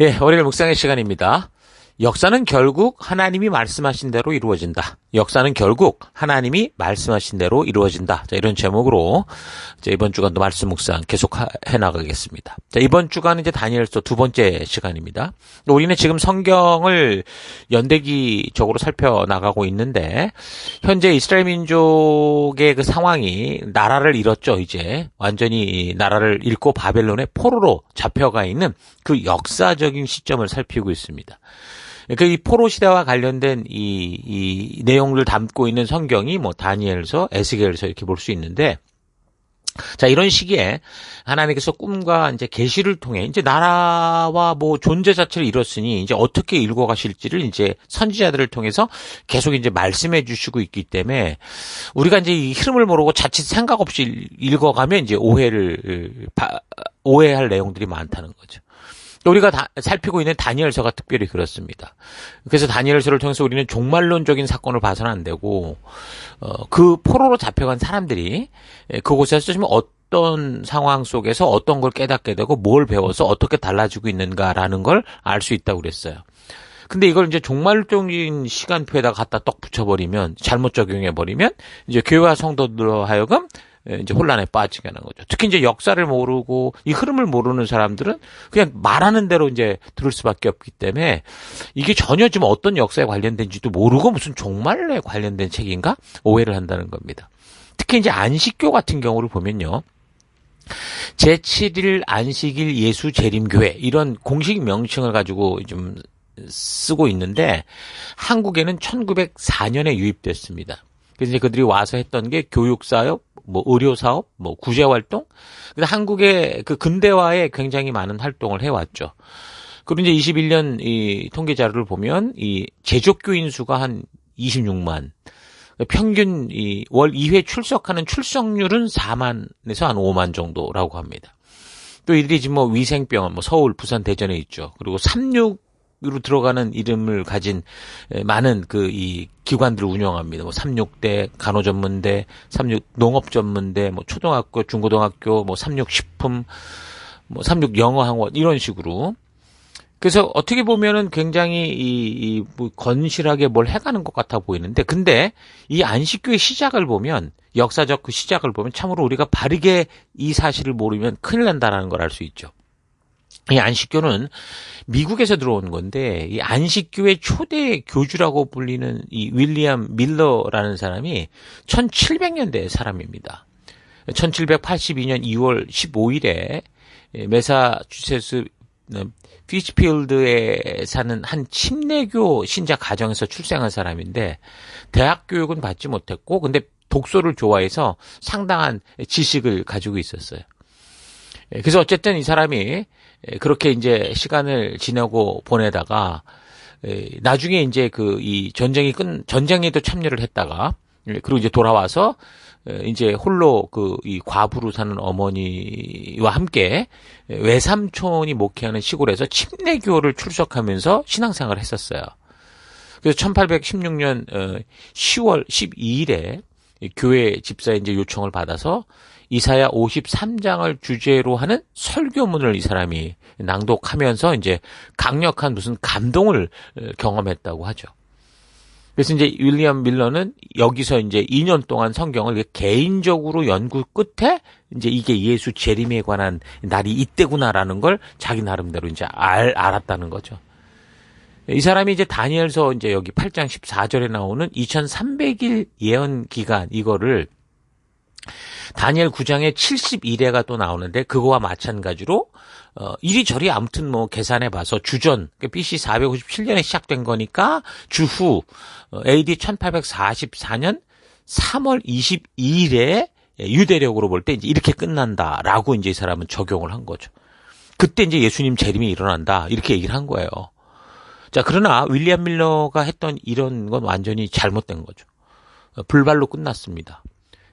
예, 월요일 묵상의 시간입니다. 역사는 결국 하나님이 말씀하신 대로 이루어진다. 역사는 결국 하나님이 말씀하신 대로 이루어진다. 자, 이런 제목으로 자, 이번 주간도 말씀 묵상 계속 해 나가겠습니다. 자, 이번 주간은 이제 다니엘서 두 번째 시간입니다. 우리는 지금 성경을 연대기적으로 살펴 나가고 있는데 현재 이스라엘 민족의 그 상황이 나라를 잃었죠, 이제. 완전히 나라를 잃고 바벨론의 포로로 잡혀가 있는 그 역사적인 시점을 살피고 있습니다. 그러니까 이 포로 시대와 관련된 이, 이 내용을 담고 있는 성경이 뭐 다니엘서, 에스겔서 이렇게 볼 수 있는데 자, 이런 시기에 하나님께서 꿈과 이제 계시를 통해 이제 나라와 뭐 존재 자체를 이뤘으니 이제 어떻게 읽어 가실지를 이제 선지자들을 통해서 계속 이제 말씀해 주시고 있기 때문에 우리가 이제 이 흐름을 모르고 자칫 생각 없이 읽어가면 이제 오해를 오해할 내용들이 많다는 거죠. 우리가 다, 살피고 있는 다니엘서가 특별히 그렇습니다. 그래서 다니엘서를 통해서 우리는 종말론적인 사건을 봐서는 안 되고 어, 그 포로로 잡혀간 사람들이 예, 그곳에서 지금 어떤 상황 속에서 어떤 걸 깨닫게 되고 뭘 배워서 어떻게 달라지고 있는가라는 걸 알 수 있다고 그랬어요. 근데 이걸 이제 종말적인 시간표에다 갖다 떡 붙여버리면 잘못 적용해버리면 이제 교회와 성도들로 하여금 예, 이제 혼란에 빠지게 하는 거죠. 특히 이제 역사를 모르고 이 흐름을 모르는 사람들은 그냥 말하는 대로 이제 들을 수밖에 없기 때문에 이게 전혀 지금 어떤 역사에 관련된지도 모르고 무슨 종말에 관련된 책인가 오해를 한다는 겁니다. 특히 이제 안식교 같은 경우를 보면요. 제7일 안식일 예수 재림교회 이런 공식 명칭을 가지고 좀 쓰고 있는데 한국에는 1904년에 유입됐습니다. 그래서 이제 그들이 와서 했던 게 교육사역, 뭐 의료 사업, 뭐 구제 활동. 근데 한국의 그 근대화에 굉장히 많은 활동을 해왔죠. 그리고 이제 21년 이 통계 자료를 보면 이 제족교인 수가 한 26만. 평균 이 월 2회 출석하는 출석률은 4만에서 한 5만 정도라고 합니다. 또 이들이 지금 뭐 위생병원, 뭐 서울, 부산, 대전에 있죠. 그리고 36 으로 들어가는 이름을 가진 많은 그 이 기관들을 운영합니다. 뭐 삼육대 간호전문대, 삼육 농업전문대, 뭐 초등학교, 중고등학교, 뭐 삼육 식품, 뭐 삼육 영어학원 이런 식으로. 그래서 어떻게 보면은 굉장히 이, 이 뭐 건실하게 뭘 해가는 것 같아 보이는데, 근데 이 안식교의 시작을 보면 역사적 그 시작을 보면 참으로 우리가 바르게 이 사실을 모르면 큰일 난다라는 걸 알 수 있죠. 이 안식교는 미국에서 들어온 건데 이 안식교의 초대 교주라고 불리는 이 윌리엄 밀러라는 사람이 1700년대 사람입니다. 1782년 2월 15일에 메사추세츠 피치필드에 사는 한 침례교 신자 가정에서 출생한 사람인데 대학 교육은 받지 못했고 근데 독서를 좋아해서 상당한 지식을 가지고 있었어요. 그래서 어쨌든 이 사람이 예, 그렇게 이제 시간을 지내고 보내다가 예, 나중에 이제 그 이 전쟁이 끝 전쟁에도 참여를 했다가 예, 그리고 이제 돌아와서 이제 홀로 그 이 과부로 사는 어머니와 함께 외삼촌이 목회하는 시골에서 침례교를 출석하면서 신앙생활을 했었어요. 그래서 1816년 10월 12일에 교회 집사의 이제 요청을 받아서 이사야 53장을 주제로 하는 설교문을 이 사람이 낭독하면서 이제 강력한 무슨 감동을 어, 경험했다고 하죠. 그래서 이제 윌리엄 밀러는 여기서 이제 2년 동안 성경을 개인적으로 연구 끝에 이제 이게 예수 재림에 관한 날이 이때구나라는 걸 자기 나름대로 이제 알, 알았다는 거죠. 이 사람이 이제 다니엘서 이제 여기 8장 14절에 나오는 2300일 예언 기간 이거를 다니엘 9장에 71회가 또 나오는데 그거와 마찬가지로 어, 이리저리 아무튼 뭐 계산해 봐서 주전 그러니까 BC 457년에 시작된 거니까 주후 어, AD 1844년 3월 22일에 유대력으로 볼 때 이제 이렇게 끝난다라고 이제 이 사람은 적용을 한 거죠. 그때 이제 예수님 재림이 일어난다 이렇게 얘기를 한 거예요. 자 그러나 윌리엄 밀러가 했던 이런 건 완전히 잘못된 거죠. 어, 불발로 끝났습니다.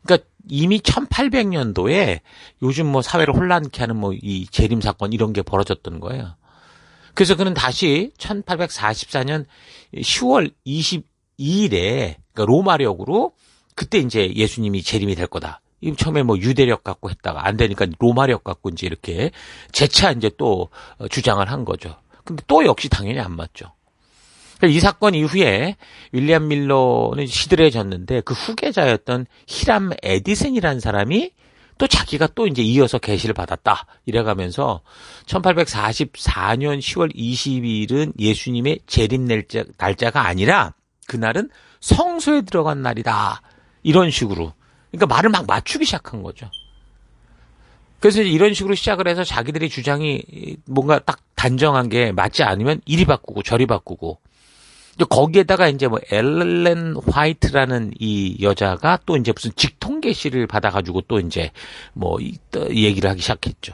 그러니까 이미 1800년도에 요즘 뭐 사회를 혼란케 하는 뭐 이 재림 사건 이런 게 벌어졌던 거예요. 그래서 그는 다시 1844년 10월 22일에 그러니까 로마력으로 그때 이제 예수님이 재림이 될 거다. 처음에 뭐 유대력 갖고 했다가 안 되니까 로마력 갖고 이제 이렇게 재차 이제 또 주장을 한 거죠. 근데 또 역시 당연히 안 맞죠. 이 사건 이후에 윌리엄 밀러는 시들해졌는데 그 후계자였던 히람 에디슨이라는 사람이 또 자기가 또 이제 이어서 계시를 받았다. 이래가면서 1844년 10월 20일은 예수님의 재림 날짜, 날짜가 아니라 그날은 성소에 들어간 날이다. 이런 식으로. 그러니까 말을 막 맞추기 시작한 거죠. 그래서 이런 식으로 시작을 해서 자기들의 주장이 뭔가 딱 단정한 게 맞지 않으면 이리 바꾸고 저리 바꾸고 거기에다가 이제 뭐 엘렌 화이트라는 이 여자가 또 이제 무슨 직통 계시를 받아가지고 또 이제 뭐 얘기를 하기 시작했죠.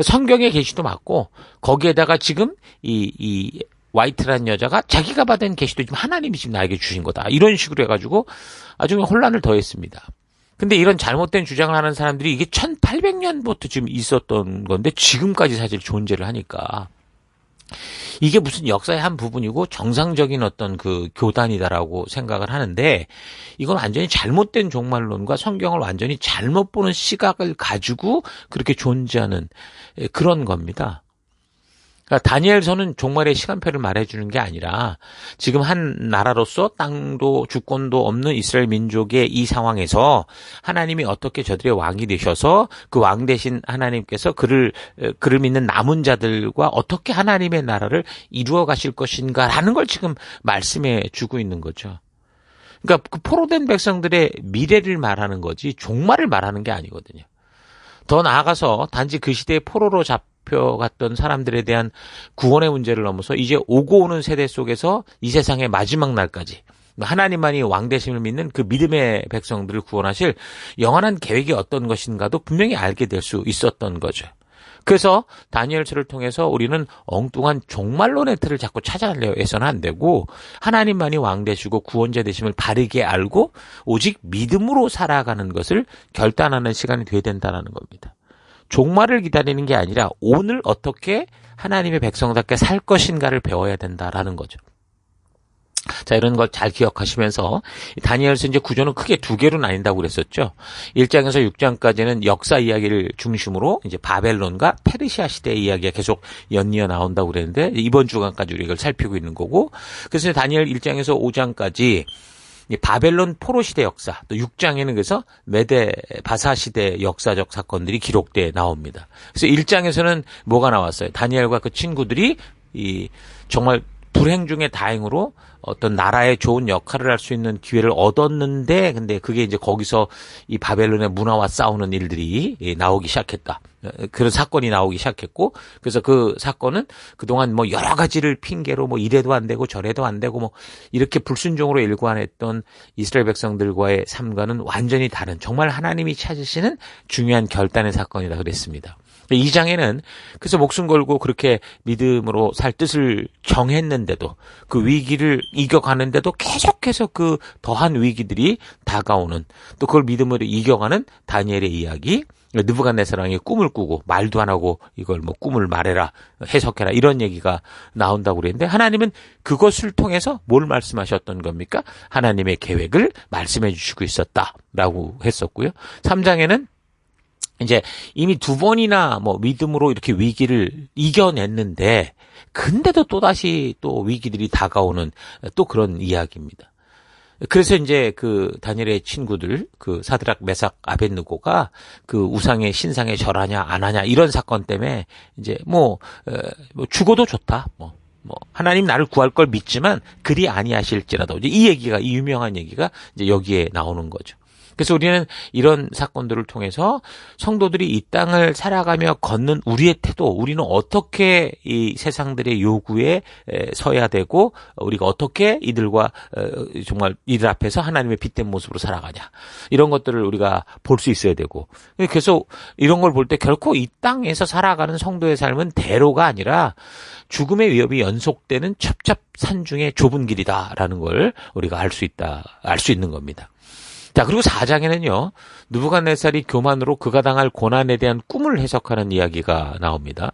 성경의 계시도 맞고 거기에다가 지금 이, 이 화이트라는 여자가 자기가 받은 계시도 지금 하나님이 지금 나에게 주신 거다. 이런 식으로 해가지고 아주 혼란을 더했습니다. 근데 이런 잘못된 주장을 하는 사람들이 이게 1800년부터 지금 있었던 건데 지금까지 사실 존재를 하니까 이게 무슨 역사의 한 부분이고 정상적인 어떤 그 교단이다라고 생각을 하는데 이건 완전히 잘못된 종말론과 성경을 완전히 잘못 보는 시각을 가지고 그렇게 존재하는 그런 겁니다. 그러니까 다니엘서는 종말의 시간표를 말해주는 게 아니라 지금 한 나라로서 땅도 주권도 없는 이스라엘 민족의 이 상황에서 하나님이 어떻게 저들의 왕이 되셔서 그 왕 대신 하나님께서 그를 그를 믿는 남은 자들과 어떻게 하나님의 나라를 이루어 가실 것인가라는 걸 지금 말씀해 주고 있는 거죠. 그러니까 그 포로된 백성들의 미래를 말하는 거지 종말을 말하는 게 아니거든요. 더 나아가서 단지 그 시대의 포로로 잡 잡혀갔던 사람들에 대한 구원의 문제를 넘어서 이제 오고 오는 세대 속에서 이 세상의 마지막 날까지 하나님만이 왕대심을 믿는 그 믿음의 백성들을 구원하실 영원한 계획이 어떤 것인가도 분명히 알게 될 수 있었던 거죠. 그래서 다니엘서를 통해서 우리는 엉뚱한 종말론의 틀을 자꾸 찾아내려 해서는 안 되고 하나님만이 왕 되시고 구원자 되심을 바르게 알고 오직 믿음으로 살아가는 것을 결단하는 시간이 되어야 된다는 겁니다. 종말을 기다리는 게 아니라 오늘 어떻게 하나님의 백성답게 살 것인가를 배워야 된다라는 거죠. 자, 이런 걸 잘 기억하시면서 다니엘서 이제 구조는 크게 두 개로 나뉜다고 그랬었죠. 1장에서 6장까지는 역사 이야기를 중심으로 이제 바벨론과 페르시아 시대의 이야기가 계속 연이어 나온다고 그랬는데 이번 주간까지 우리가 이걸 살피고 있는 거고 그래서 다니엘 1장에서 5장까지 바벨론 포로 시대 역사, 또 6장에는 그래서 메데 바사 시대 역사적 사건들이 기록돼 나옵니다. 그래서 1장에서는 뭐가 나왔어요? 다니엘과 그 친구들이 이 정말 불행 중에 다행으로 어떤 나라에 좋은 역할을 할 수 있는 기회를 얻었는데 근데 그게 이제 거기서 이 바벨론의 문화와 싸우는 일들이 나오기 시작했다. 그런 사건이 나오기 시작했고 그래서 그 사건은 그동안 뭐 여러 가지를 핑계로 뭐 이래도 안 되고 저래도 안 되고 뭐 이렇게 불순종으로 일관했던 이스라엘 백성들과의 삶과는 완전히 다른 정말 하나님이 찾으시는 중요한 결단의 사건이다 그랬습니다. 이 장에는 그래서 목숨 걸고 그렇게 믿음으로 살 뜻을 정했는데도 그 위기를 이겨가는데도 계속해서 그 더한 위기들이 다가오는 또 그걸 믿음으로 이겨가는 다니엘의 이야기 느부갓네살왕이 꿈을 꾸고 말도 안 하고 이걸 뭐 꿈을 말해라 해석해라 이런 얘기가 나온다고 그랬는데 하나님은 그것을 통해서 뭘 말씀하셨던 겁니까? 하나님의 계획을 말씀해 주시고 있었다라고 했었고요. 3장에는 이제 이미 두 번이나 뭐 믿음으로 이렇게 위기를 이겨냈는데 근데도 또다시 또 위기들이 다가오는 또 그런 이야기입니다. 그래서 이제 그 다니엘의 친구들 그 사드락 메삭 아벤누고가 그 우상의 신상에 절하냐 안 하냐 이런 사건 때문에 이제 뭐, 어, 뭐 죽어도 좋다 뭐. 뭐 하나님 나를 구할 걸 믿지만 그리 아니하실지라도 이제 이 얘기가 이 유명한 얘기가 이제 여기에 나오는 거죠. 그래서 우리는 이런 사건들을 통해서 성도들이 이 땅을 살아가며 걷는 우리의 태도, 우리는 어떻게 이 세상들의 요구에 서야 되고 우리가 어떻게 이들과 어, 정말 이들 앞에서 하나님의 빛된 모습으로 살아가냐 이런 것들을 우리가 볼 수 있어야 되고 그래서 이런 걸 볼 때 결코 이 땅에서 살아가는 성도의 삶은 대로가 아니라 죽음의 위협이 연속되는 첩첩산 중에 좁은 길이다라는 걸 우리가 알 수 있다, 알 수 있는 겁니다. 자, 그리고 4장에는요, 누부갓네살이 교만으로 그가 당할 고난에 대한 꿈을 해석하는 이야기가 나옵니다.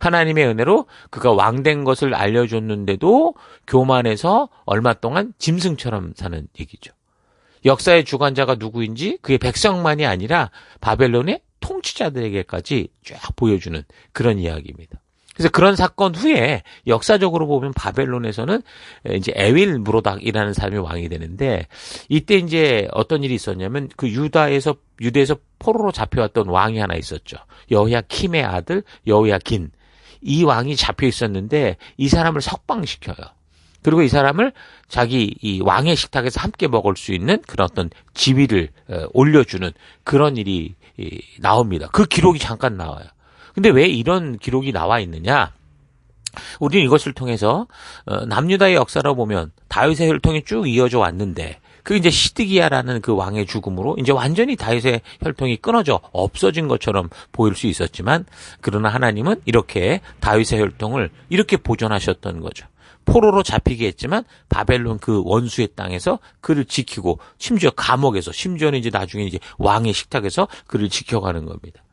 하나님의 은혜로 그가 왕된 것을 알려줬는데도 교만해서 얼마 동안 짐승처럼 사는 얘기죠. 역사의 주관자가 누구인지 그의 백성만이 아니라 바벨론의 통치자들에게까지 쫙 보여주는 그런 이야기입니다. 그래서 그런 사건 후에 역사적으로 보면 바벨론에서는 이제 에윌 무로닥이라는 사람이 왕이 되는데 이때 이제 어떤 일이 있었냐면 그 유다에서 유대에서 포로로 잡혀왔던 왕이 하나 있었죠. 여호야 킴의 아들 여호야 긴. 이 왕이 잡혀 있었는데 이 사람을 석방시켜요. 그리고 이 사람을 자기 이 왕의 식탁에서 함께 먹을 수 있는 그런 어떤 지위를 올려주는 그런 일이 나옵니다. 그 기록이 잠깐 나와요. 근데 왜 이런 기록이 나와 있느냐? 우리는 이것을 통해서 어, 남유다의 역사로 보면 다윗의 혈통이 쭉 이어져 왔는데 그 이제 시드기야라는 그 왕의 죽음으로 이제 완전히 다윗의 혈통이 끊어져 없어진 것처럼 보일 수 있었지만 그러나 하나님은 이렇게 다윗의 혈통을 이렇게 보존하셨던 거죠. 포로로 잡히게 했지만 바벨론 그 원수의 땅에서 그를 지키고 심지어 감옥에서 심지어는 이제 나중에 이제 왕의 식탁에서 그를 지켜가는 겁니다.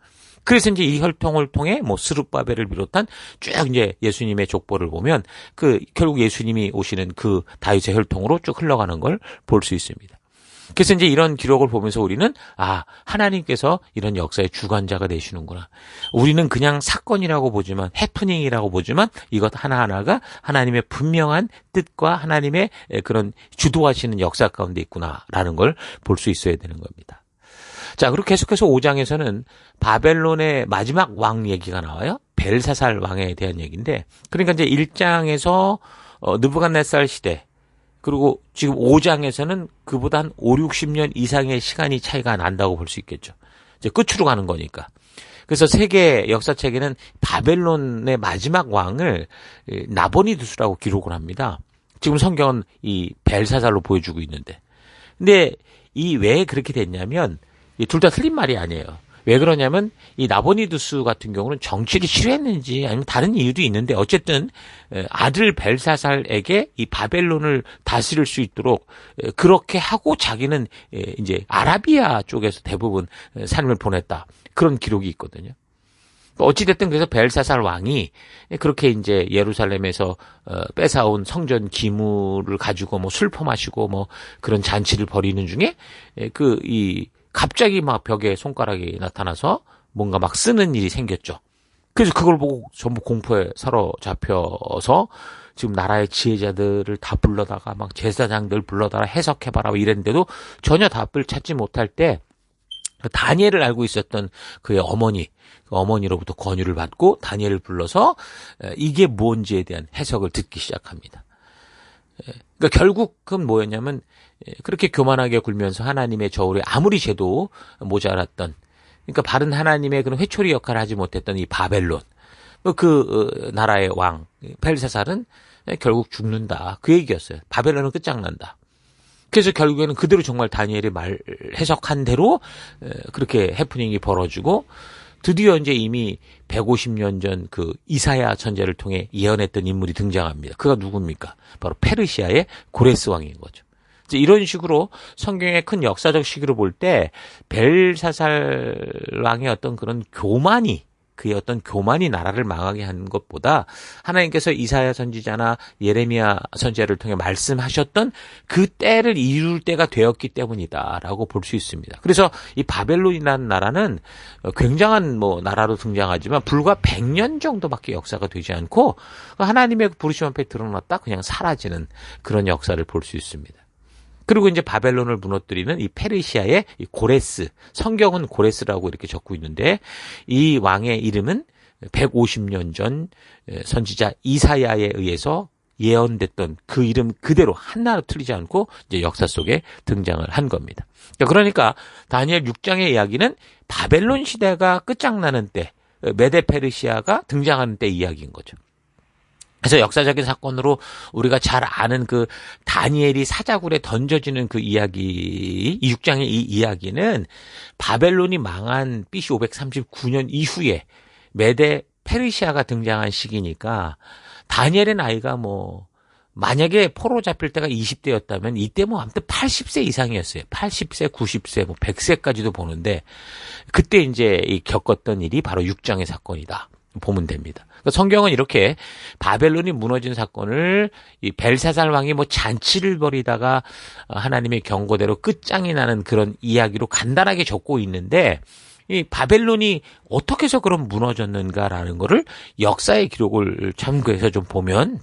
그래서 이제 이 혈통을 통해 뭐 스룹바벨을 비롯한 쭉 이제 예수님의 족보를 보면 그 결국 예수님이 오시는 그 다윗의 혈통으로 쭉 흘러가는 걸 볼 수 있습니다. 그래서 이제 이런 기록을 보면서 우리는 아 하나님께서 이런 역사의 주관자가 되시는구나. 우리는 그냥 사건이라고 보지만 해프닝이라고 보지만 이것 하나하나가 하나님의 분명한 뜻과 하나님의 그런 주도하시는 역사 가운데 있구나라는 걸 볼 수 있어야 되는 겁니다. 자, 그리고 계속해서 5장에서는 바벨론의 마지막 왕 얘기가 나와요. 벨사살 왕에 대한 얘기인데, 그러니까 이제 1장에서 어, 느부갓네살 시대, 그리고 지금 5장에서는 그보다 한 5, 60년 이상의 시간이 차이가 난다고 볼 수 있겠죠. 이제 끝으로 가는 거니까. 그래서 세계 역사책에는 바벨론의 마지막 왕을 나보니두스라고 기록을 합니다. 지금 성경은 이 벨사살로 보여주고 있는데. 근데 이 왜 그렇게 됐냐면 둘 다 틀린 말이 아니에요. 왜 그러냐면 이 나보니두스 같은 경우는 정치를 싫어했는지 아니면 다른 이유도 있는데 어쨌든 아들 벨사살에게 이 바벨론을 다스릴 수 있도록 그렇게 하고 자기는 이제 아라비아 쪽에서 대부분 삶을 보냈다 그런 기록이 있거든요. 어찌됐든 그래서 벨사살 왕이 그렇게 이제 예루살렘에서 어, 뺏어온 성전 기물을 가지고 뭐 술 퍼 마시고 뭐 그런 잔치를 벌이는 중에 그 이 갑자기 막 벽에 손가락이 나타나서 뭔가 막 쓰는 일이 생겼죠. 그래서 그걸 보고 전부 공포에 사로잡혀서 지금 나라의 지혜자들을 다 불러다가 막 제사장들 불러다가 해석해봐라 뭐 이랬는데도 전혀 답을 찾지 못할 때그 다니엘을 알고 있었던 그의 어머니, 그 어머니로부터 권유를 받고 다니엘을 불러서 이게 뭔지에 대한 해석을 듣기 시작합니다. 그러니까 결국은 뭐였냐면 그렇게 교만하게 굴면서 하나님의 저울에 아무리 죄도 모자랐던 그러니까 바른 하나님의 그런 회초리 역할을 하지 못했던 이 바벨론 뭐그 어, 나라의 왕 펠사살은 결국 죽는다 그 얘기였어요. 바벨론은 끝장난다. 그래서 결국에는 그대로 정말 다니엘의 말 해석한 대로 그렇게 해프닝이 벌어지고 드디어 이제 이미 150년 전 그 이사야 천재를 통해 예언했던 인물이 등장합니다. 그가 누굽니까? 바로 페르시아의 고레스 왕인 거죠. 이런 식으로 성경의 큰 역사적 시기로 볼 때 벨사살 왕의 어떤 그런 교만이 그의 어떤 교만이 나라를 망하게 한 것보다 하나님께서 이사야 선지자나 예레미야 선지자를 통해 말씀하셨던 그 때를 이룰 때가 되었기 때문이다라고 볼 수 있습니다. 그래서 이 바벨론이라는 나라는 굉장한 뭐 나라로 등장하지만 불과 100년 정도밖에 역사가 되지 않고 하나님의 부르심 앞에 드러났다 그냥 사라지는 그런 역사를 볼 수 있습니다. 그리고 이제 바벨론을 무너뜨리는 이 페르시아의 이 고레스, 성경은 고레스라고 이렇게 적고 있는데 이 왕의 이름은 150년 전 선지자 이사야에 의해서 예언됐던 그 이름 그대로 하나로 틀리지 않고 이제 역사 속에 등장을 한 겁니다. 그러니까 다니엘 6장의 이야기는 바벨론 시대가 끝장나는 때 메데 페르시아가 등장하는 때 이야기인 거죠. 그래서 역사적인 사건으로 우리가 잘 아는 그 다니엘이 사자굴에 던져지는 그 이야기, 이 6장의 이 이야기는 바벨론이 망한 BC 539년 이후에 메데 페르시아가 등장한 시기니까 다니엘의 나이가 뭐 만약에 포로 잡힐 때가 20대였다면 이때 뭐 아무튼 80세 이상이었어요. 80세, 90세, 뭐 100세까지도 보는데 그때 이제 겪었던 일이 바로 6장의 사건이다. 보면 됩니다. 그러니까 성경은 이렇게 바벨론이 무너진 사건을 이 벨사살 왕이 뭐 잔치를 벌이다가 하나님의 경고대로 끝장이 나는 그런 이야기로 간단하게 적고 있는데 이 바벨론이 어떻게 해서 그럼 무너졌는가라는 거를 역사의 기록을 참고해서 좀 보면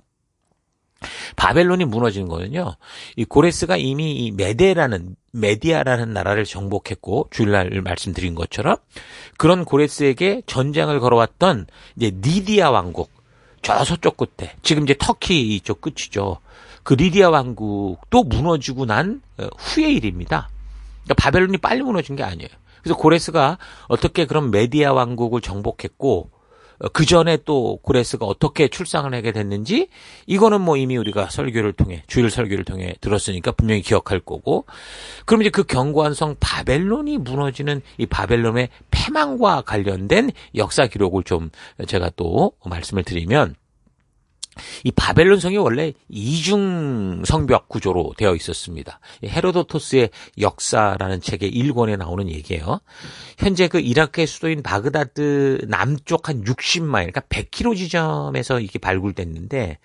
바벨론이 무너진 거는요. 이 고레스가 이미 이 메데라는 메디아라는 나라를 정복했고 주일날 말씀드린 것처럼 그런 고레스에게 전쟁을 걸어왔던 이제 니디아 왕국 저 서쪽 끝에 지금 이제 터키 이쪽 끝이죠. 그 리디아 왕국도 무너지고 난 어, 후의 일입니다. 그러니까 바벨론이 빨리 무너진 게 아니에요. 그래서 고레스가 어떻게 그런 메디아 왕국을 정복했고 어, 그 전에 또 고레스가 어떻게 출상을 하게 됐는지 이거는 뭐 이미 우리가 설교를 통해 주일 설교를 통해 들었으니까 분명히 기억할 거고. 그럼 이제 그 견고한 성 바벨론이 무너지는 이 바벨론의 패망과 관련된 역사 기록을 좀 제가 또 말씀을 드리면 이 바벨론 성이 원래 이중 성벽 구조로 되어 있었습니다. 헤로도토스의 역사라는 책의 1권에 나오는 얘기예요. 현재 그 이라크의 수도인 바그다드 남쪽 한 60마일, 그러니까 100km 지점에서 이게 발굴됐는데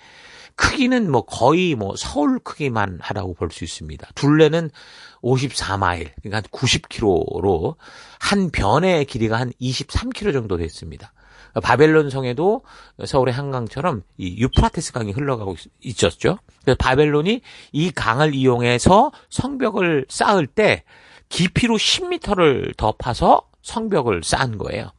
크기는 뭐 거의 뭐 서울 크기만 하라고 볼 수 있습니다. 둘레는 54마일, 그러니까 한 90km로 한 변의 길이가 한 23km 정도 됐습니다. 바벨론 성에도 서울의 한강처럼 이 유프라테스 강이 흘러가고 있 었죠. 그래서 바벨론이 이 강을 이용해서 성벽을 쌓을 때 깊이로 10m를 더 파서 성벽을 쌓은 거예요.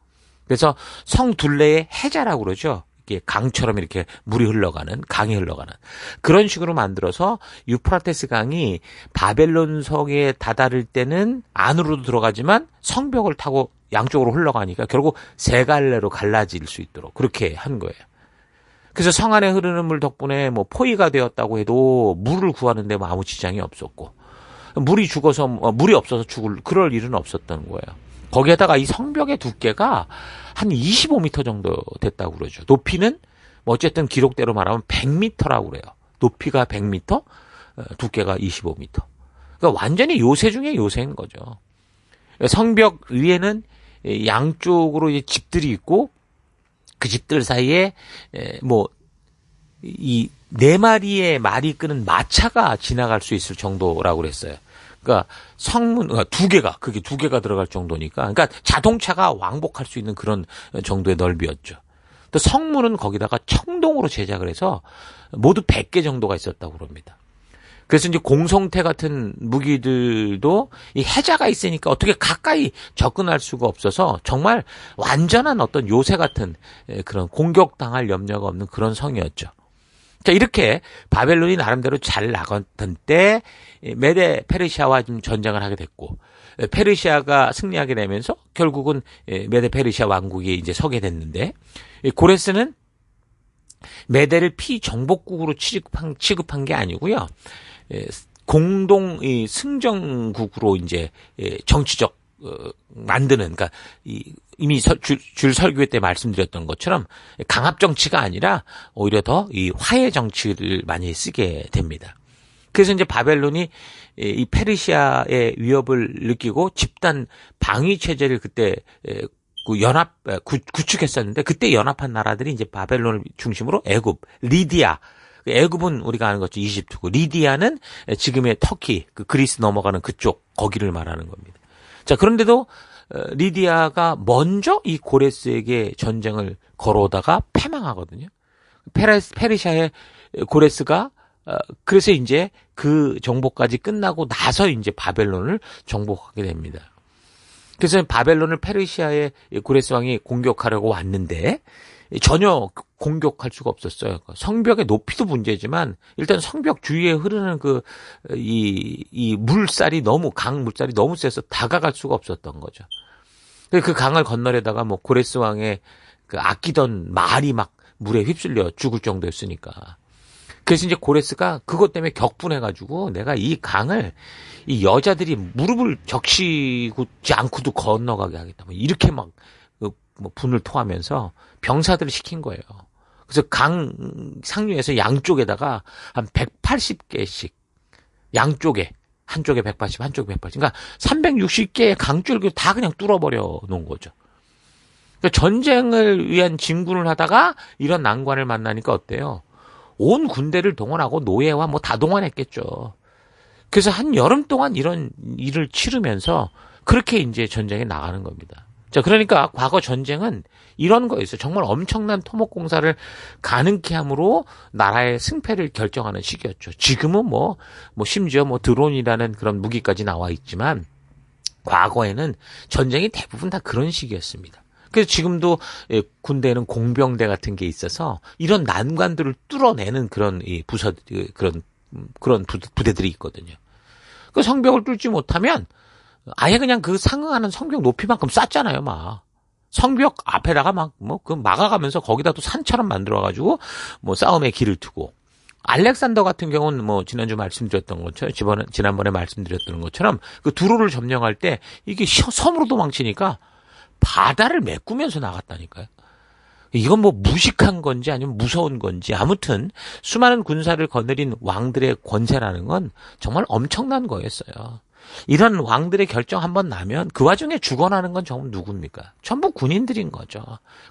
그래서 성 둘레에 해자라고 그러죠. 이게 강처럼 이렇게 물이 흘러가는 강이 흘러가는 그런 식으로 만들어서 유프라테스 강이 바벨론 성에 다다를 때는 안으로도 들어가지만 성벽을 타고 양쪽으로 흘러가니까 결국 세 갈래로 갈라질 수 있도록 그렇게 한 거예요. 그래서 성 안에 흐르는 물 덕분에 뭐 포위가 되었다고 해도 물을 구하는데 뭐 아무 지장이 없었고 물이 죽어서 뭐 물이 없어서 죽을 그럴 일은 없었던 거예요. 거기에다가 이 성벽의 두께가 한 25m 정도 됐다고 그러죠. 높이는 뭐 어쨌든 기록대로 말하면 100m라고 그래요. 높이가 100m, 어, 두께가 25m. 그러니까 완전히 요새 중에 요새인 거죠. 성벽 위에는 양쪽으로 이제 집들이 있고 그 집들 사이에 뭐 이 네 마리의 말이 끄는 마차가 지나갈 수 있을 정도라고 그랬어요. 그러니까 성문 그러니까 두 개가 그게 두 개가 들어갈 정도니까 그러니까 자동차가 왕복할 수 있는 그런 정도의 넓이였죠. 또 성문은 거기다가 청동으로 제작을 해서 모두 100개 정도가 있었다고 그럽니다. 그래서 이제 공성태 같은 무기들도 이 해자가 있으니까 어떻게 가까이 접근할 수가 없어서 정말 완전한 어떤 요새 같은 그런 공격당할 염려가 없는 그런 성이었죠. 자, 이렇게 바벨론이 나름대로 잘 나갔던 때 메데 페르시아와 좀 전쟁을 하게 됐고 페르시아가 승리하게 되면서 결국은 메데 페르시아 왕국이 이제 서게 됐는데 고레스는 메데를 피정복국으로 취급한, 취급한 게 아니고요. 공동 승정국으로 이제 정치적 어, 만드는 그러니까 이, 이미 서, 줄, 줄 설교 때 말씀드렸던 것처럼 강압 정치가 아니라 오히려 더 이 화해 정치를 많이 쓰게 됩니다. 그래서 이제 바벨론이 이 페르시아의 위협을 느끼고 집단 방위 체제를 그때 그 연합 구축했었는데 그때 연합한 나라들이 이제 바벨론을 중심으로 애굽, 리디아 그 애굽은 우리가 아는 것죠 이집트고 리디아는 지금의 터키, 그 그리스 넘어가는 그쪽 거기를 말하는 겁니다. 자 그런데도 어, 리디아가 먼저 이 고레스에게 전쟁을 걸어오다가 패망하거든요. 페레스, 페르시아의 고레스가 어, 그래서 이제 그 정복까지 끝나고 나서 이제 바벨론을 정복하게 됩니다. 그래서 바벨론을 페르시아의 고레스 왕이 공격하려고 왔는데 전혀 공격할 수가 없었어요. 성벽의 높이도 문제지만 일단 성벽 주위에 흐르는 그 이 이 물살이 너무 강 물살이 너무 세서 다가갈 수가 없었던 거죠. 그 강을 건너려다가 뭐 고레스 왕의 그 아끼던 말이 막 물에 휩쓸려 죽을 정도였으니까. 그래서 이제 고레스가 그것 때문에 격분해가지고 내가 이 강을 이 여자들이 무릎을 적시지 않고도 건너가게 하겠다. 뭐 이렇게 막 뭐 분을 토하면서 병사들을 시킨 거예요. 그래서 강 상류에서 양쪽에다가 한 180개씩 양쪽에 한쪽에 180, 한쪽에 180. 그러니까 360개의 강줄기 다 그냥 뚫어버려 놓은 거죠. 그러니까 전쟁을 위한 진군을 하다가 이런 난관을 만나니까 어때요? 온 군대를 동원하고 노예와 뭐 다 동원했겠죠. 그래서 한 여름 동안 이런 일을 치르면서 그렇게 이제 전쟁에 나가는 겁니다. 자, 그러니까 과거 전쟁은 이런 거였어요. 정말 엄청난 토목 공사를 가능케 함으로 나라의 승패를 결정하는 시기였죠. 지금은 뭐, 뭐 심지어 뭐 드론이라는 그런 무기까지 나와 있지만 과거에는 전쟁이 대부분 다 그런 시기였습니다. 그래서 지금도 예, 군대에는 공병대 같은 게 있어서 이런 난관들을 뚫어내는 그런 이 부서 그, 그런 음, 그런 부대들이 있거든요. 그 성벽을 뚫지 못하면 아예 그냥 그 상응하는 성벽 높이만큼 쌌잖아요, 막. 성벽 앞에다가 막, 뭐, 그 막아가면서 거기다 또 산처럼 만들어가지고, 뭐, 싸움의 길을 두고. 알렉산더 같은 경우는 뭐, 지난주 말씀드렸던 것처럼, 지난번에, 지난번에 말씀드렸던 것처럼, 그 두로를 점령할 때, 이게 섬으로 도망치니까, 바다를 메꾸면서 나갔다니까요. 이건 뭐 무식한 건지 아니면 무서운 건지 아무튼 수많은 군사를 거느린 왕들의 권세라는 건 정말 엄청난 거였어요. 이런 왕들의 결정 한번 나면 그 와중에 죽어나는 건 전부 누굽니까? 전부 군인들인 거죠.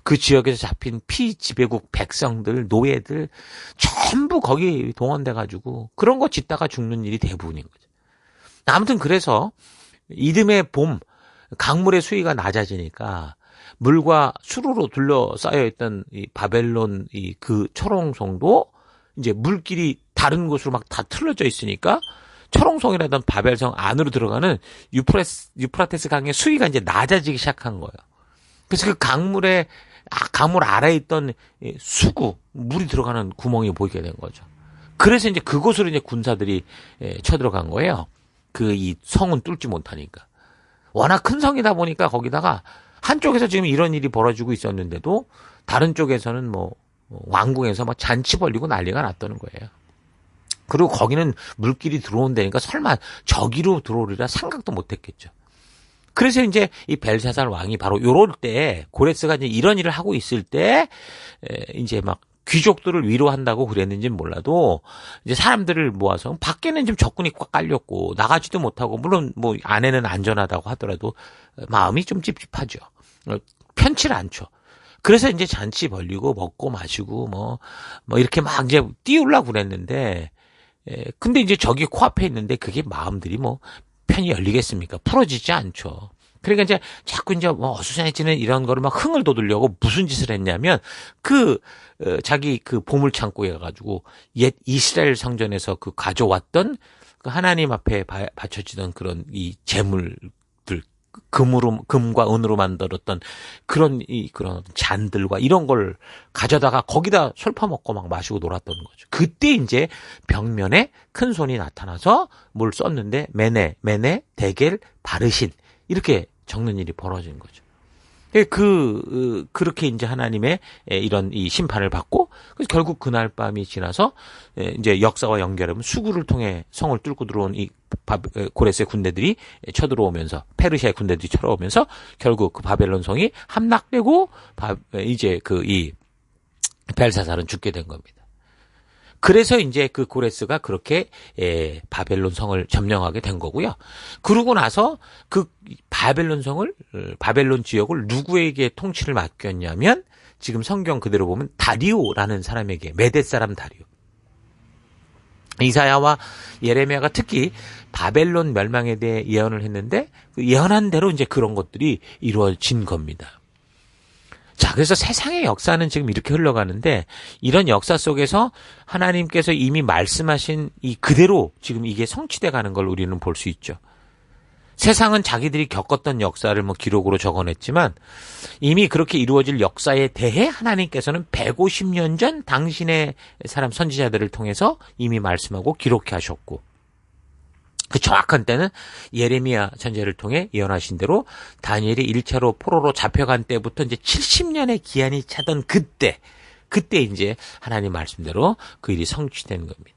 그 지역에서 잡힌 피지배국 백성들, 노예들 전부 거기 동원돼 가지고 그런 거 짓다가 죽는 일이 대부분인 거죠. 아무튼 그래서 이듬해 봄 강물의 수위가 낮아지니까 물과 수로로 둘러싸여 있던 이 바벨론 이그 초롱성도 이제 물길이 다른 곳으로 막 다 틀어져 있으니까 초롱성이라던 바벨성 안으로 들어가는 유프레스, 유프라테스 강의 수위가 이제 낮아지기 시작한 거예요. 그래서 그 강물에 아, 강물 아래에 있던 수구 물이 들어가는 구멍이 보이게 된 거죠. 그래서 이제 그곳으로 이제 군사들이 예, 쳐들어간 거예요. 그 이 성은 뚫지 못하니까. 워낙 큰 성이다 보니까 거기다가 한쪽에서 지금 이런 일이 벌어지고 있었는데도 다른 쪽에서는 뭐 왕궁에서 막 잔치 벌리고 난리가 났다는 거예요. 그리고 거기는 물길이 들어온다니까 설마 저기로 들어오리라 생각도 못 했겠죠. 그래서 이제 이 벨사살 왕이 바로 요럴 때 고레스가 이제 이런 일을 하고 있을 때 이제 막 귀족들을 위로한다고 그랬는지는 몰라도 이제 사람들을 모아서 밖에는 좀 적군이 꽉 깔렸고 나가지도 못하고 물론 뭐 안에는 안전하다고 하더라도 마음이 좀 찝찝하죠. 편치 않죠. 그래서 이제 잔치 벌리고 먹고 마시고 뭐뭐 뭐 이렇게 막 이제 띄우려고 그랬는데 예, 근데 이제 저기 코앞에 있는데 그게 마음들이 뭐 편히 열리겠습니까? 풀어지지 않죠. 그러니까 이제 자꾸 이제 뭐 어수선해지는 이런 거를 막 흥을 돋으려고 무슨 짓을 했냐면 그 어, 자기 그 보물 창고에 가가지고 옛 이스라엘 성전에서 그 가져왔던 그 하나님 앞에 바, 바쳐지던 그런 이 재물 금으로 금과 은으로 만들었던 그런 이 그런 잔들과 이런 걸 가져다가 거기다 솔파 먹고 막 마시고 놀았던 거죠. 그때 이제 벽면에 큰 손이 나타나서 뭘 썼는데 메네 메네 대겔 바르신 이렇게 적는 일이 벌어진 거죠. 예, 그 그렇게 이제 하나님의 예, 이런 이 심판을 받고 결국 그날 밤이 지나서 예, 이제 역사와 연결하면 수구를 통해 성을 뚫고 들어온 이 고레스의 군대들이 쳐들어오면서 페르시아의 군대들이 쳐들어오면서 결국 그 바벨론 성이 함락되고 이제 그 이 벨사살은 죽게 된 겁니다. 그래서 이제 그 고레스가 그렇게 에, 바벨론 성을 점령하게 된 거고요. 그러고 나서 그 바벨론 성을 어, 바벨론 지역을 누구에게 통치를 맡겼냐면 지금 성경 그대로 보면 다리오라는 사람에게 메대 사람 다리오. 이사야와 예레미야가 특히 바벨론 멸망에 대해 예언을 했는데 그 예언한 대로 이제 그런 것들이 이루어진 겁니다. 자, 그래서 세상의 역사는 지금 이렇게 흘러가는데 이런 역사 속에서 하나님께서 이미 말씀하신 이 그대로 지금 이게 성취돼 가는 걸 우리는 볼 수 있죠. 세상은 자기들이 겪었던 역사를 뭐 기록으로 적어냈지만 이미 그렇게 이루어질 역사에 대해 하나님께서는 150년 전 당신의 사람 선지자들을 통해서 이미 말씀하고 기록해 하셨고 그 정확한 때는 예레미야 선제를 통해 예언하신 대로 다니엘이 1차로 포로로 잡혀간 때부터 이제 70년의 기한이 차던 그때 그때 이제 하나님 말씀대로 그 일이 성취된 겁니다.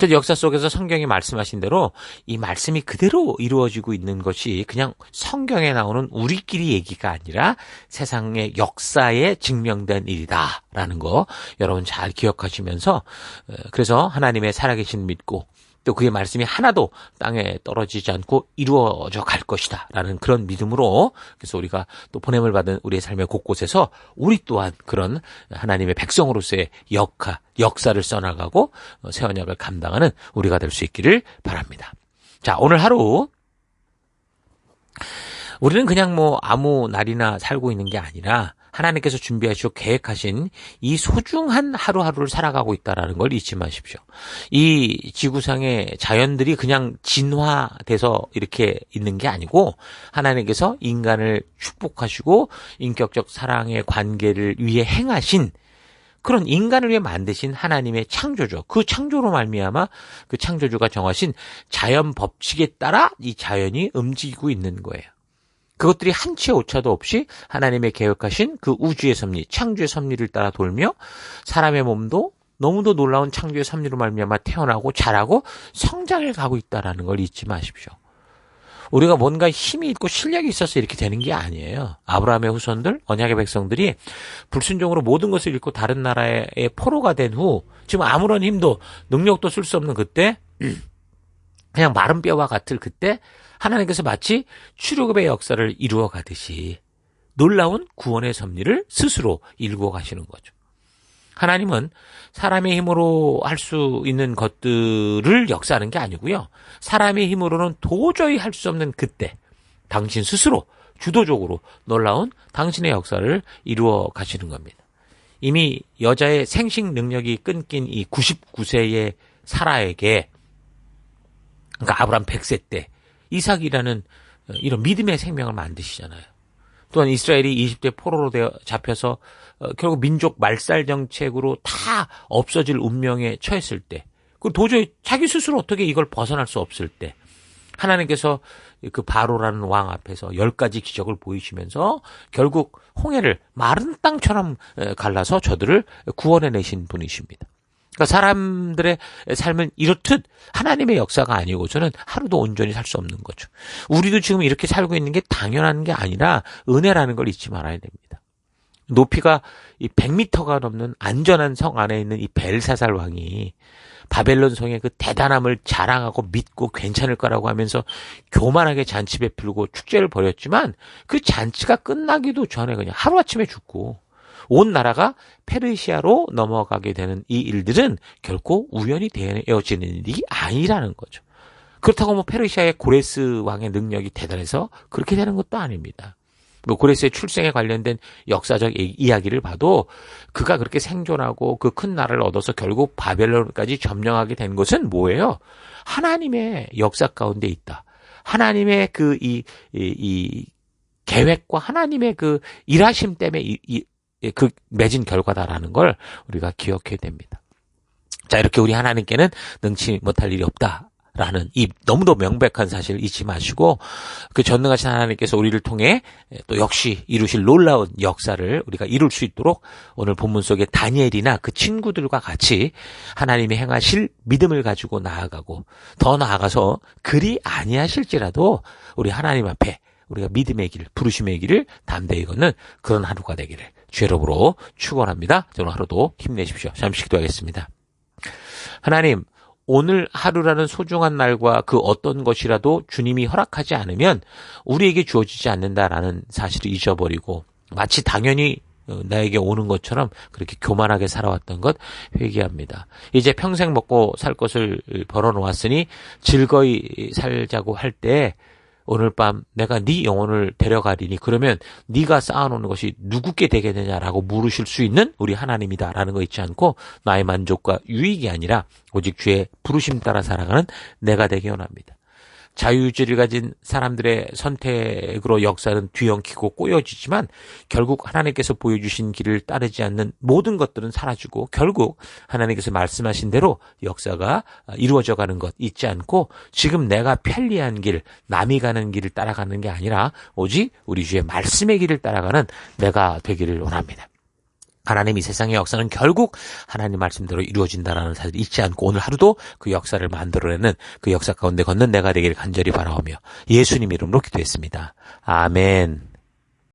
그 역사 속에서 성경이 말씀하신 대로 이 말씀이 그대로 이루어지고 있는 것이 그냥 성경에 나오는 우리끼리 얘기가 아니라 세상의 역사에 증명된 일이다라는 거 여러분 잘 기억하시면서 어, 그래서 하나님의 살아계신 믿고 또 그의 말씀이 하나도 땅에 떨어지지 않고 이루어져 갈 것이다. 라는 그런 믿음으로 그래서 우리가 또 보냄을 받은 우리의 삶의 곳곳에서 우리 또한 그런 하나님의 백성으로서의 역사, 역사를 써나가고 새 언약을 감당하는 우리가 될 수 있기를 바랍니다. 자, 오늘 하루 우리는 그냥 뭐 아무 날이나 살고 있는 게 아니라 하나님께서 준비하시고 계획하신 이 소중한 하루하루를 살아가고 있다라는 걸 잊지 마십시오. 이 지구상의 자연들이 그냥 진화돼서 이렇게 있는 게 아니고 하나님께서 인간을 축복하시고 인격적 사랑의 관계를 위해 행하신 그런 인간을 위해 만드신 하나님의 창조죠. 그 창조로 말미암아 그 창조주가 정하신 자연 법칙에 따라 이 자연이 움직이고 있는 거예요. 그것들이 한치의 오차도 없이 하나님의 계획하신 그 우주의 섭리, 창조의 섭리를 따라 돌며 사람의 몸도 너무도 놀라운 창조의 섭리로 말미암아 태어나고 자라고 성장을 가고 있다라는 걸 잊지 마십시오. 우리가 뭔가 힘이 있고 실력이 있어서 이렇게 되는 게 아니에요. 아브라함의 후손들, 언약의 백성들이 불순종으로 모든 것을 잃고 다른 나라의 포로가 된 후 지금 아무런 힘도 능력도 쓸 수 없는 그때 그냥 마른 뼈와 같을 그때 하나님께서 마치 출애굽의 역사를 이루어 가듯이 놀라운 구원의 섭리를 스스로 일구어 가시는 거죠. 하나님은 사람의 힘으로 할 수 있는 것들을 역사하는 게 아니고요. 사람의 힘으로는 도저히 할 수 없는 그때 당신 스스로 주도적으로 놀라운 당신의 역사를 이루어 가시는 겁니다. 이미 여자의 생식 능력이 끊긴 이 99세의 사라에게 그러니까 아브람 100세 때 이삭이라는 이런 믿음의 생명을 만드시잖아요. 또한 이스라엘이 20대 포로로 되어 잡혀서 어, 결국 민족 말살 정책으로 다 없어질 운명에 처했을 때, 그 도저히 자기 스스로 어떻게 이걸 벗어날 수 없을 때, 하나님께서 그 바로라는 왕 앞에서 열 가지 기적을 보이시면서 결국 홍해를 마른 땅처럼 갈라서 저들을 구원해 내신 분이십니다. 그러니까 사람들의 삶은 이렇듯 하나님의 역사가 아니고 저는 하루도 온전히 살 수 없는 거죠. 우리도 지금 이렇게 살고 있는 게 당연한 게 아니라 은혜라는 걸 잊지 말아야 됩니다. 높이가 이 100m가 넘는 안전한 성 안에 있는 이 벨사살 왕이 바벨론 성의 그 대단함을 자랑하고 믿고 괜찮을 거라고 하면서 교만하게 잔치 베풀고 축제를 벌였지만 그 잔치가 끝나기도 전에 그냥 하루아침에 죽고 온 나라가 페르시아로 넘어가게 되는 이 일들은 결코 우연히 되어지는 일이 아니라는 거죠. 그렇다고 뭐 페르시아의 고레스 왕의 능력이 대단해서 그렇게 되는 것도 아닙니다. 뭐 고레스의 출생에 관련된 역사적 이야기를 봐도 그가 그렇게 생존하고 그 큰 나라를 얻어서 결국 바벨론까지 점령하게 된 것은 뭐예요? 하나님의 역사 가운데 있다. 하나님의 그 이 이, 이 계획과 하나님의 그 일하심 때문에 이, 이, 그 맺은 결과다라는 걸 우리가 기억해야 됩니다. 자, 이렇게 우리 하나님께는 능치 못할 일이 없다. 라는 이 너무도 명백한 사실을 잊지 마시고 그 전능하신 하나님께서 우리를 통해 또 역시 이루실 놀라운 역사를 우리가 이룰 수 있도록 오늘 본문 속에 다니엘이나 그 친구들과 같이 하나님이 행하실 믿음을 가지고 나아가고 더 나아가서 그리 아니하실지라도 우리 하나님 앞에 우리가 믿음의 길, 부르심의 길을 담대히 걷는 그런 하루가 되기를 죄로으로 축원합니다. 오늘 하루도 힘내십시오. 잠시 기도하겠습니다. 하나님, 오늘 하루라는 소중한 날과 그 어떤 것이라도 주님이 허락하지 않으면 우리에게 주어지지 않는다라는 사실을 잊어버리고 마치 당연히 어, 나에게 오는 것처럼 그렇게 교만하게 살아왔던 것 회개합니다. 이제 평생 먹고 살 것을 벌어 놓았으니 즐거이 살자고 할 때 오늘 밤 내가 네 영혼을 데려가리니 그러면 네가 쌓아놓는 것이 누구께 되겠느냐라고 물으실 수 있는 우리 하나님이다라는 거 잊지 않고 나의 만족과 유익이 아니라 오직 주의 부르심 따라 살아가는 내가 되기 원합니다. 자유의지를 가진 사람들의 선택으로 역사는 뒤엉키고 꼬여지지만 결국 하나님께서 보여주신 길을 따르지 않는 모든 것들은 사라지고 결국 하나님께서 말씀하신 대로 역사가 이루어져 가는 것 잊지 않고 지금 내가 편리한 길, 남이 가는 길을 따라가는 게 아니라 오직 우리 주의 말씀의 길을 따라가는 내가 되기를 원합니다. 하나님 이 세상의 역사는 결국 하나님 말씀대로 이루어진다라는 사실을 잊지 않고 오늘 하루도 그 역사를 만들어내는 그 역사 가운데 걷는 내가 되기를 간절히 바라오며 예수님 이름으로 기도했습니다. 아멘.